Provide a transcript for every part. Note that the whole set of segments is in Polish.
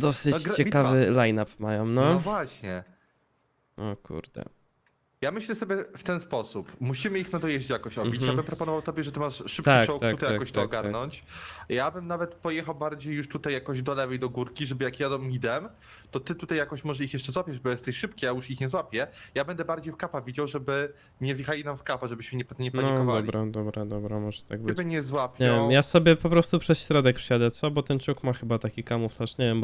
Dosyć No, gra- ciekawy line-up mają, No. no. właśnie. O kurde. Ja myślę sobie w ten sposób. Musimy ich na dojeździe jakoś obić. Mhm. Ja bym proponował tobie, że ty masz szybki Tak, czołg tak, tutaj tak, jakoś to tak, ogarnąć. Ja bym nawet pojechał bardziej już tutaj jakoś do lewej, do górki, żeby jak jadą midem, to ty tutaj jakoś może ich jeszcze złapiesz, bo jesteś szybki, a już ich nie złapię. Ja będę bardziej w kapa widział, żeby nie wjechali nam w kapa, żebyśmy nie, nie No panikowali. dobra, dobra, dobra, może tak być. Gdyby nie złapią... Nie wiem, ja sobie po prostu przez środek przyjadę, co? Bo ten czuk ma chyba taki kamuflaż, nie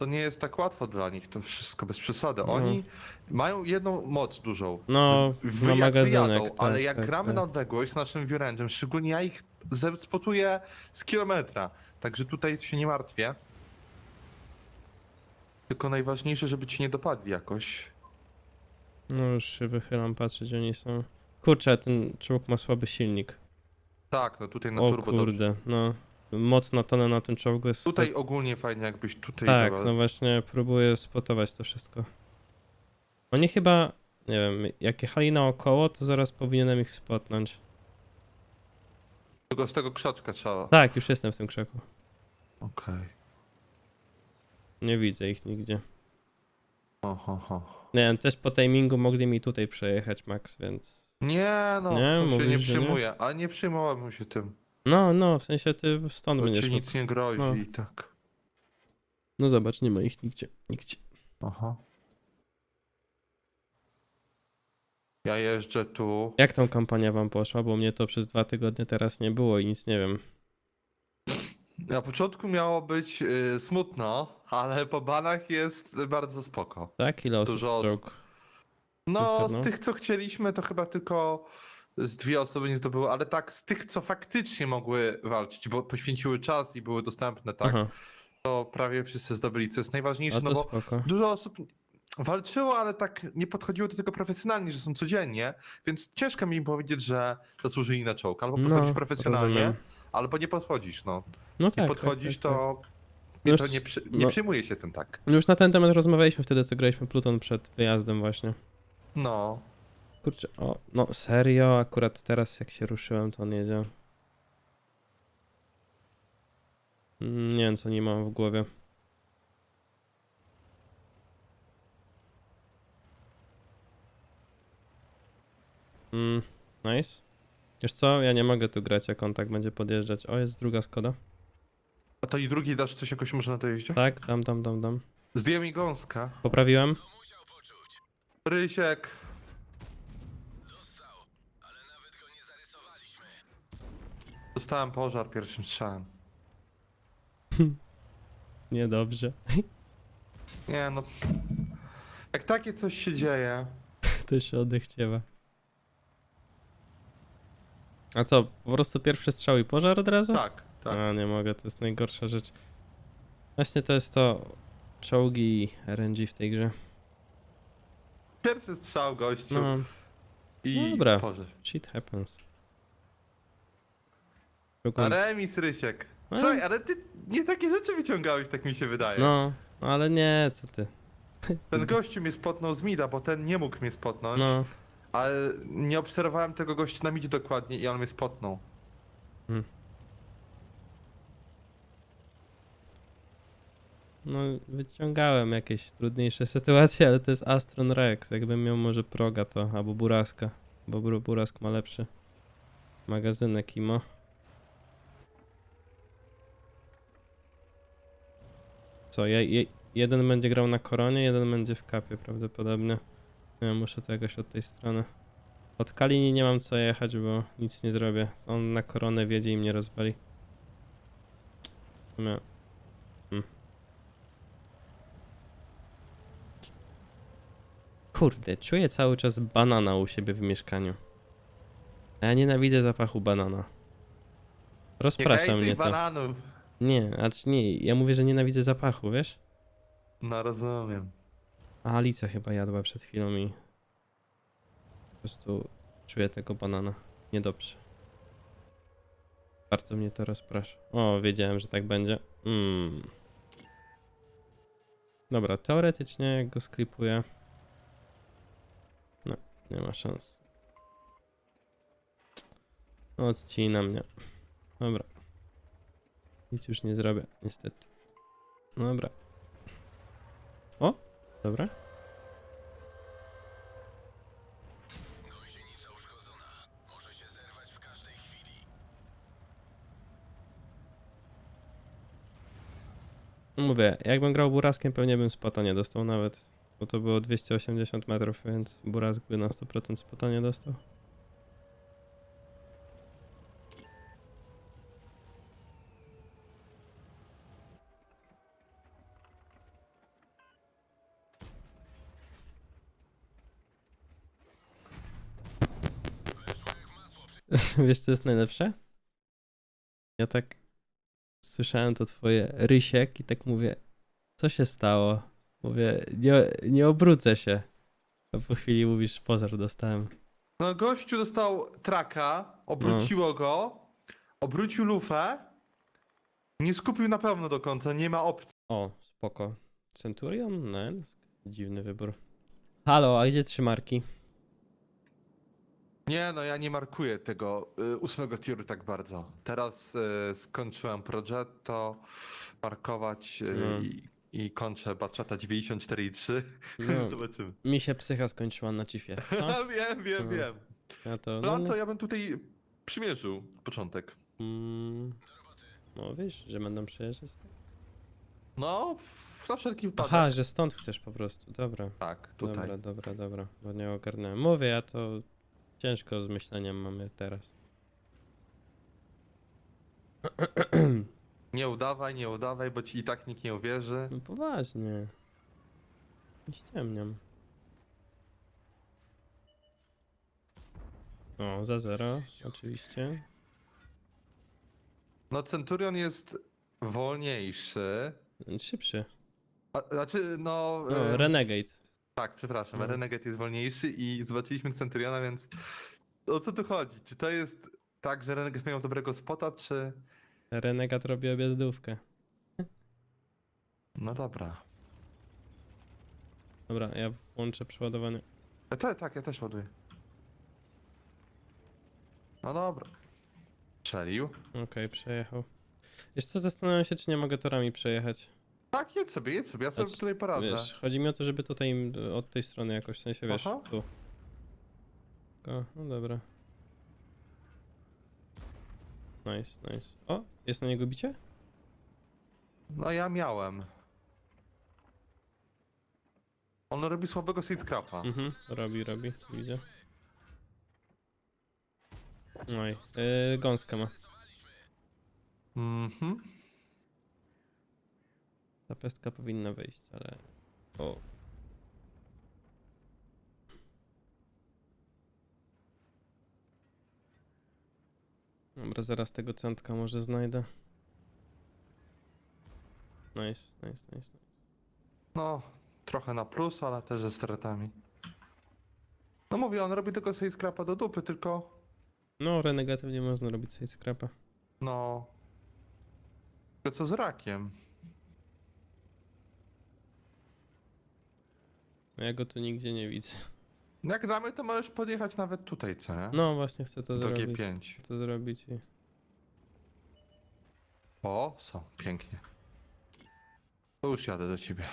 to nie jest tak łatwo dla nich, to wszystko bez przesady. No. Oni mają jedną moc dużą. No, Wy, na jak magazynek, wyjadą, tak, ale jak tak, gramy tak. na odległość z naszym wiorędzem, szczególnie ja ich spotuję z kilometra, także tutaj się nie martwię. Tylko najważniejsze, żeby ci nie dopadli jakoś. No już się wychylam, patrzeć, gdzie oni są. Kurczę, ten czołg ma słaby silnik. Tak, no tutaj na o turbo dobrze. kurde, no. Mocna tona na tym czołgu jest... Tutaj ogólnie fajnie jakbyś tutaj Tak, dała- no właśnie próbuję spotować to wszystko. Oni chyba, nie wiem, jak jechali naokoło, to zaraz powinienem ich spotnąć. Tylko z tego krzaczka trzeba. Tak, już jestem w tym krzaku. Okej. Nie widzę ich nigdzie. Ho, ho, ho. Nie wiem, też po timingu mogli mi tutaj przejechać, Max, więc... Nie no, Nie? to się Mówisz, nie że nie? przyjmuje, ale nie przejmowałbym się tym. No, no, w sensie ty stąd Bo będziesz... ci mógł- nic nie grozi no. i tak. No zobacz, nie ma ich nigdzie, nigdzie. Aha. Ja jeżdżę tu. Jak tą kampania wam poszła? Bo mnie to przez dwa tygodnie teraz nie było i nic nie wiem. Na początku miało być y, smutno, ale po banach jest bardzo spoko. Tak? Ile osób Dużo osób. No, z no. tych co chcieliśmy, to chyba tylko z dwie osoby nie zdobyły, ale tak, z tych co faktycznie mogły walczyć, bo poświęciły czas i były dostępne, tak, Aha, to prawie wszyscy zdobyli, co jest najważniejsze, no bo spoko. dużo osób walczyło, ale tak nie podchodziło do tego profesjonalnie, że są codziennie, więc ciężko mi powiedzieć, że zasłużyli na czołg. Albo podchodzisz No, profesjonalnie, rozumiem. albo nie podchodzisz, no. No Nie tak, podchodzisz, tak, tak, tak. to... Mnie to Już- nie, przy, nie no. przyjmuje się tym tak. Już na ten temat rozmawialiśmy wtedy, co graliśmy Pluton przed wyjazdem właśnie. No. Kurczę, o, no serio, akurat teraz jak się ruszyłem, to on jedzie. Mm, Nie wiem, co nie mam w głowie. Mm, nice. Wiesz co, ja nie mogę tu grać, jak on tak będzie podjeżdżać. O, jest druga Skoda. A to i drugi dasz coś jakoś może na to jeździe? Tak, dam, dam, dam, dam. Zdjąłem mi gąska. Poprawiłem? Rysiek. Dostałem pożar pierwszym strzałem. Niedobrze. Nie no. Jak takie coś się dzieje. To się odechciewa. A co, po prostu pierwszy strzał i pożar od razu? Tak, tak. A, nie mogę, to jest najgorsza rzecz. Właśnie to jest to czołgi i RNG w tej grze. Pierwszy strzał gościu. No, I dobra. pożar. shit happens. Remis Rysiek. A? Słuchaj, ale ty nie takie rzeczy wyciągałeś, tak mi się wydaje. No, ale nie, co ty. Ten gościu mnie spotnął z mida, bo ten nie mógł mnie spotnąć. No, Ale nie obserwowałem tego gościa na midzie dokładnie i on mnie spotnął. no wyciągałem jakieś trudniejsze sytuacje, ale to jest Astron Rex. Jakbym miał może Proga to, albo Buraska. Bo Bur- Burask ma lepszy magazynek IMO. Co, je, je, jeden będzie grał na koronie, jeden będzie w kapie prawdopodobnie. Nie wiem, muszę to jakoś od tej strony. Od Kalini nie mam co jechać, bo nic nie zrobię. On na koronę wiedzie i mnie rozwali. W sumie... Hmm. Kurde, czuję cały czas banana u siebie w mieszkaniu. A ja nienawidzę zapachu banana. Rozprasza mnie to. bananów. Nie, a czy nie, ja mówię, że nienawidzę zapachu, wiesz? No rozumiem. A Alicja chyba jadła przed chwilą i po prostu czuję tego banana. Niedobrze. Bardzo mnie to rozprasza. O, wiedziałem, że tak będzie. Mm. Dobra, teoretycznie jak go sklipuję. No, nie ma szans. Odcina mnie. Dobra. Nic już nie zrobię, niestety. Dobra. O! Dobra. No Mówię, jakbym grał Buraskiem, pewnie bym spota nie dostał nawet. Bo to było 280 metrów, więc Burask by na 100% spota nie dostał. Wiesz co jest najlepsze? Ja tak słyszałem to twoje rysiek i tak mówię, co się stało? Mówię, nie, nie obrócę się. A po chwili mówisz, pożar dostałem. No gościu dostał traka, obróciło go, obrócił lufę, nie skupił na pewno do końca, nie ma opcji. O, spoko. Centurion? Nensk? Dziwny wybór. Halo, a gdzie trzy marki? Nie, no ja nie markuję tego y, ósmego tiru tak bardzo. Teraz y, skończyłem Progetto, markować y, No. i, i kończę Bachata 94,3. No, Zobaczymy. mi się psycha skończyła na cifie. Co? wiem, wiem, No. wiem. Ja to... No No, to ja bym tutaj przymierzył początek. mm, no wiesz, że będą przejeżdżać? No, w, na wszelki wypadek. Aha, że stąd chcesz po prostu, dobra. Tak, tutaj. Dobra, dobra, dobra, bo nie ogarnąłem. Mówię, ja to ciężko z myśleniem mamy teraz. Nie udawaj, nie udawaj, bo ci i tak nikt nie uwierzy. No poważnie. Nie ściemniam. O, za zero, oczywiście. No, Centurion jest wolniejszy. Szybszy. A, znaczy, no. No, Renegade. Tak, przepraszam. No. Renegade jest wolniejszy i zobaczyliśmy Centuriona, więc. O co tu chodzi? Czy to jest tak, że Renegade miał dobrego spota, czy. Renegade robi objazdówkę. No dobra. Dobra, ja włączę przeładowanie. E, te, tak, ja też ładuję. No dobra. Strzelił. Okej, przejechał. Wiesz co, zastanawiam się, czy nie mogę torami przejechać. Tak, jedź sobie, jedź sobie, ja sobie Znaczy, tutaj poradzę. Wiesz, chodzi mi o to, żeby tutaj im od tej strony jakoś, w sensie, wiesz, Aha. tu. O, no dobra. Nice, nice. O, jest na niego bicie? No ja miałem. On robi słabego Scrapa. Mhm, robi, robi, widzę. Oj, yy, gąskę ma. Mhm. Ta pestka powinna wyjść, ale... O. Dobra, zaraz tego centka może znajdę. Nice, nice, nice. No, trochę na plus, ale też ze stratami. No mówię, on robi tylko sobie skrapa do dupy, tylko No, renegatywnie można robić sobie scrapa. no. Tylko co z rakiem? No Ja go tu nigdzie nie widzę. Jak damy, to możesz podjechać nawet tutaj, co nie? No właśnie chcę to do zrobić. G5. Chcę to zrobić i... O, są, pięknie. To już jadę do ciebie.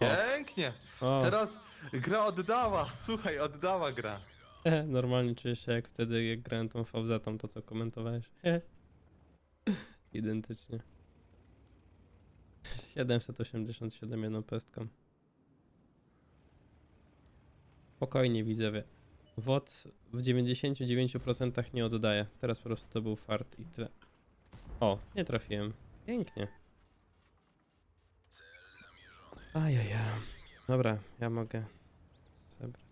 Pięknie! O, Teraz gra oddała, słuchaj, oddała gra. normalnie czuję się jak wtedy, jak grałem tą VZ, to co komentowałeś. Identycznie. 787 jedną pestką. Spokojnie widzowie. WOT w 99% nie oddaje. Teraz po prostu to był fart i tyle. O, nie trafiłem. Pięknie. Ajaja. Dobra, ja mogę zebrać.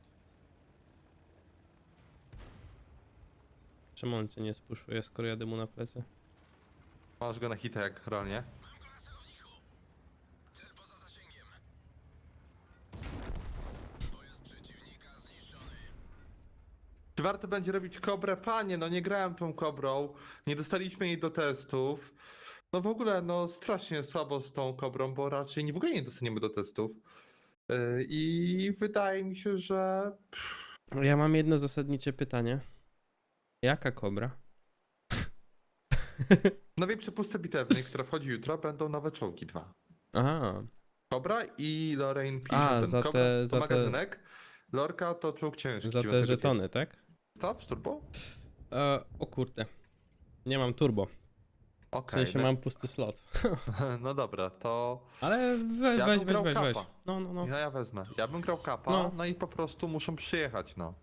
Czemu on cię nie spuszuje, skoro jadę mu na plecy? Masz go na hita jak. Czy warto będzie robić kobrę? Panie, no nie grałem tą kobrą, nie dostaliśmy jej do testów. No w ogóle, no strasznie słabo z tą kobrą, bo raczej w ogóle nie dostaniemy do testów. Yy, I wydaje mi się, że Ja mam jedno zasadnicze pytanie. Jaka kobra? W nowej przepustce bitewnej, która wchodzi jutro, będą nowe czołgi dwa. Aha, Cobra i Lorraine 50. A, Ten za Cobra te- to za te- magazynek. Lorka to czołg ciężki. za te żetony, tak? Staw, turbo? E, o kurde. Nie mam turbo. W Okej. sensie mam pusty slot. No dobra, to Ale we, Ja weź, bym weź, grał weź, weź. kapa. No, no, no. ja, ja wezmę. Ja bym grał kapa, no. No. i po prostu muszą przyjechać, no.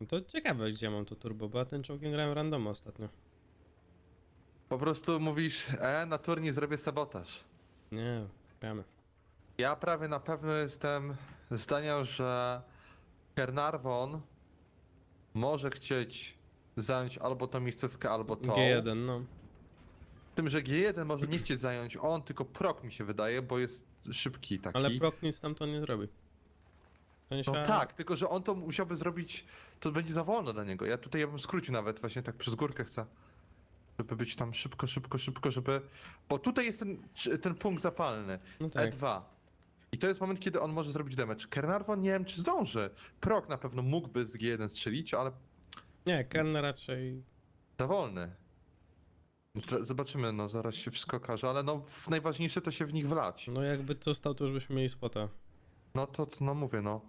No To ciekawe, gdzie mam to turbo, bo ja ten czołgiem grałem random ostatnio. Po prostu mówisz, e, na turniej zrobię sabotaż. Nie, gramy. Ja prawie na pewno jestem zdania, że Kernarvon może chcieć zająć albo tą miejscówkę, albo to. G1, no. Tym, że G1 może nie chcieć zająć on, tylko Prok mi się wydaje, bo jest szybki taki. Ale Prok nic tam to nie zrobi. W sensie, No tak, tylko że on to musiałby zrobić, to będzie za wolno dla niego. Ja tutaj ja bym skrócił nawet właśnie tak przez górkę chcę. Żeby być tam szybko, szybko, szybko, żeby... Bo tutaj jest ten, ten punkt zapalny. No tak. E2. I to jest moment, kiedy on może zrobić damage. Kernarvon nie wiem, czy zdąży. Prok na pewno mógłby z G1 strzelić, ale Nie, Kern raczej... za wolny. Zra- Zobaczymy, no zaraz się wszystko okaże, ale no w- najważniejsze to się w nich wlać. No jakby to stał, to już byśmy mieli spota. No to, to no mówię, no.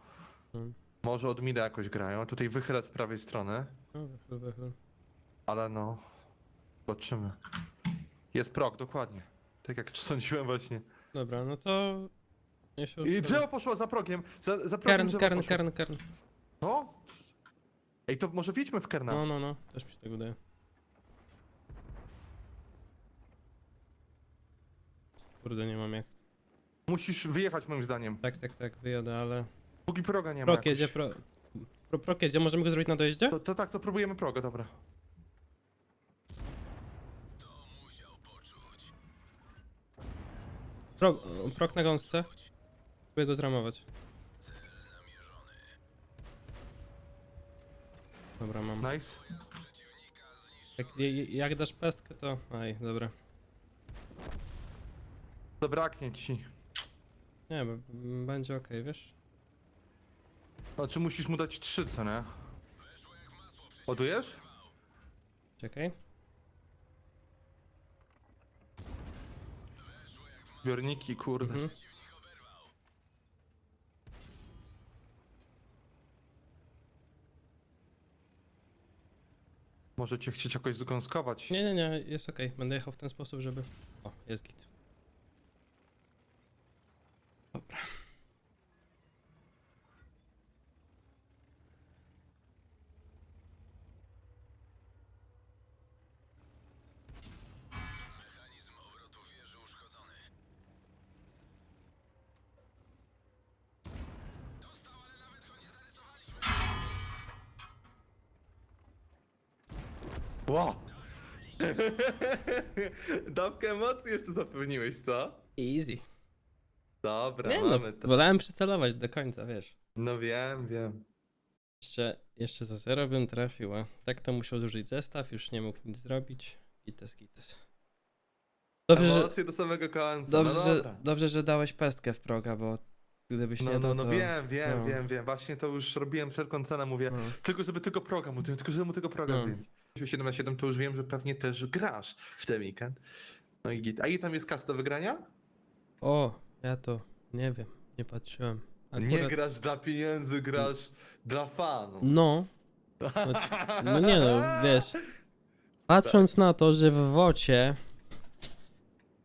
Mm. Może od mida jakoś grają, a tutaj wychylę z prawej strony, No, wychyl, wychyl. ale no. Zobaczymy. Jest prok, dokładnie. Tak jak sądziłem właśnie. Dobra, no to... Ja się I drzewo poszło za progiem. Za, za progiem Kern, drzewo kern, poszło. kern, kern. No? Ej, to może wiedźmy w Kerna. No, no, no. Też mi się tak wydaje. Kurde, nie mam jak. Musisz wyjechać moim zdaniem. Tak, tak, tak, wyjadę, ale... Póki proga nie ma Prok jakoś. jedzie, pro... Pro, prok jedzie, możemy go zrobić na dojeździe? To, to tak, to próbujemy proga, dobra. Pro, prok na gąsce. Próbuję go zramować. Dobra, mam. Nice. Jak, jak dasz pestkę, to... Aj, dobra. Zabraknie ci. Nie, b- będzie okej, wiesz? Znaczy musisz mu dać trzy, co nie? Ładujesz? Czekaj. Zbiorniki, kurde. Mhm. Możecie chcieć jakoś zgąskować. Nie, nie, nie, jest okej. Będę jechał w ten sposób, żeby... O, jest git. Dawkę emocji jeszcze zapewniłeś, co? Easy. Dobra, Nie no, mamy to. wolałem przycelować do końca, wiesz. No wiem, wiem. Jeszcze, jeszcze za zero bym trafił, a tak to musiał zużyć zestaw, już nie mógł nic zrobić. Gites, gites. Dobrze, że, Emocje do samego końca. dobrze, no że, dobra. dobrze, że dałeś pestkę w proga, bo gdybyś No, nie no, dał, no to... wiem, wiem, no. wiem, wiem. Właśnie to już robiłem wszelką cenę, mówię. No. Tylko żeby tego proga mu, tylko żeby mu tego proga No. zdjąć. 7 na 7 to już wiem, że pewnie też grasz w ten weekend. No i git. A i tam jest kas do wygrania? O, ja to nie wiem, nie patrzyłem. Nie Akurat- grasz dla pieniędzy, grasz dla fanów. No, no nie no, wiesz. Patrząc na to, że w WOCie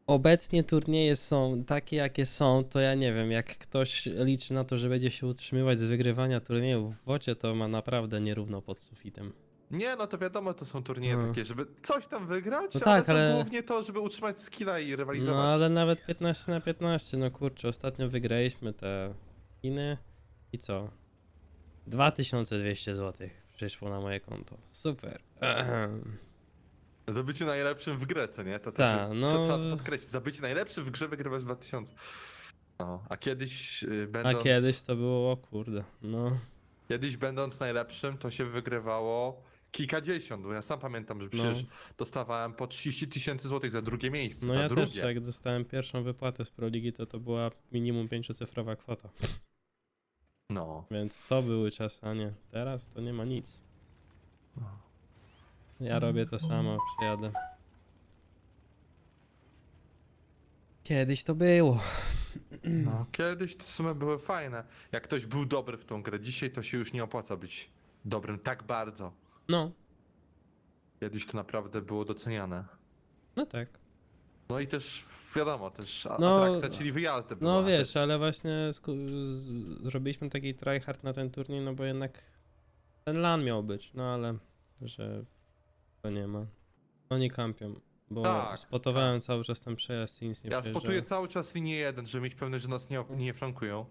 obecnie turnieje są takie, jakie są, to ja nie wiem, jak ktoś liczy na to, że będzie się utrzymywać z wygrywania turniejów w WOCie, to ma naprawdę nierówno pod sufitem. Nie, no to wiadomo, to są turnieje No. takie, żeby coś tam wygrać, No ale tak, to ale- głównie to, żeby utrzymać skilla i rywalizować. No ale nawet 15 na 15, no kurczę, ostatnio wygraliśmy te Chiny i co? 2200 zł przyszło na moje konto. Super. Ehem. Za bycie najlepszym w grze, co nie? To Ta, też jest, no. no... trzeba podkreślić. Za bycie najlepszym w grze wygrywasz 2000. No, a kiedyś A będąc... kiedyś to było, o kurde, no. Kiedyś będąc najlepszym, to się wygrywało kilkadziesiąt, bo ja sam pamiętam, że No. przecież dostawałem po 30 tysięcy złotych za drugie miejsce, No za ja drugie. też, jak dostałem pierwszą wypłatę z Proligi, to to była minimum pięciocyfrowa kwota. No. Więc to były czasy, a nie. Teraz to nie ma nic. Ja robię to samo, przyjadę. Kiedyś to było. no. Kiedyś to w sumie były fajne. Jak ktoś był dobry w tą grę, dzisiaj to się już nie opłaca być dobrym tak bardzo. No, Kiedyś to naprawdę było doceniane. no tak. No i też wiadomo, też a- No, atrakcja, czyli wyjazdy. No wiesz, ale właśnie sku- z- zrobiliśmy taki tryhard na ten turniej, no bo jednak ten LAN miał być, no ale że to nie ma. Oni kampią, bo Tak, spotowałem cały czas ten przejazd i nic nie Ja spotuję cały czas linię 1, żeby mieć pewność, że nas nie, nie flankują.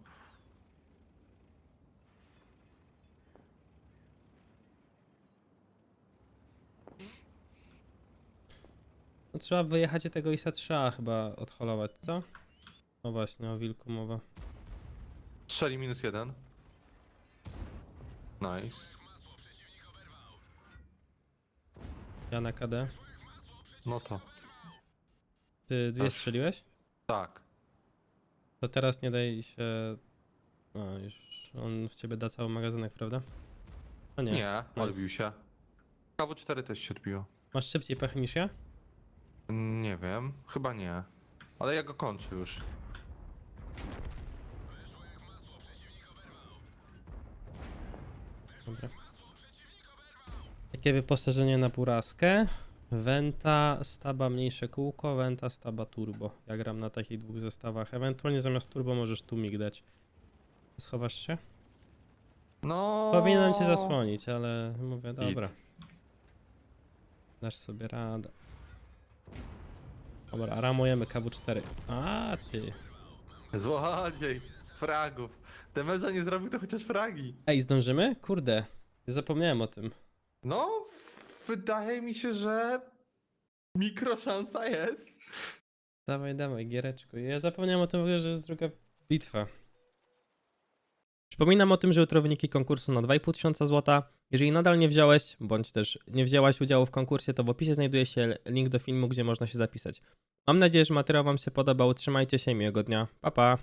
Trzeba wyjechać i tego ISA trzeba chyba odholować, co? No właśnie, o wilku mowa. Strzeli minus jeden. Nice. Ja na KD. No to. Ty dwie strzeliłeś? Tak. To teraz nie daj się... No już, on w ciebie da cały magazynek, prawda? No nie. Nie, odbił się. KW4 też się odbiło. Masz szybciej pech niż ja? Nie wiem, chyba nie. Ale ja go kończę już. Dobra. Takie wyposażenie na porażkę. Venta, staba mniejsze kółko, Venta, staba turbo. Ja gram na takich dwóch zestawach. Ewentualnie zamiast turbo możesz tu dać. Schowasz się? No. Powinienem cię zasłonić, ale mówię, dobra. Dasz sobie radę. Dobra, ramujemy KW4. A ty. Złodziej, fragów. Demerza nie zrobił to chociaż fragi. Ej, zdążymy? Kurde. Zapomniałem o tym. No, wydaje mi się, że mikroszansa jest. Dawaj, dawaj, giereczku. Ja zapomniałem o tym w ogóle, że jest druga bitwa. Przypominam o tym, że jutro wyniki konkursu na 2,5 tysiąca złota. Jeżeli nadal nie wziąłeś, bądź też nie wzięłaś udziału w konkursie, to w opisie znajduje się link do filmu, gdzie można się zapisać. Mam nadzieję, że materiał Wam się podobał. Trzymajcie się miłego dnia. Pa, pa.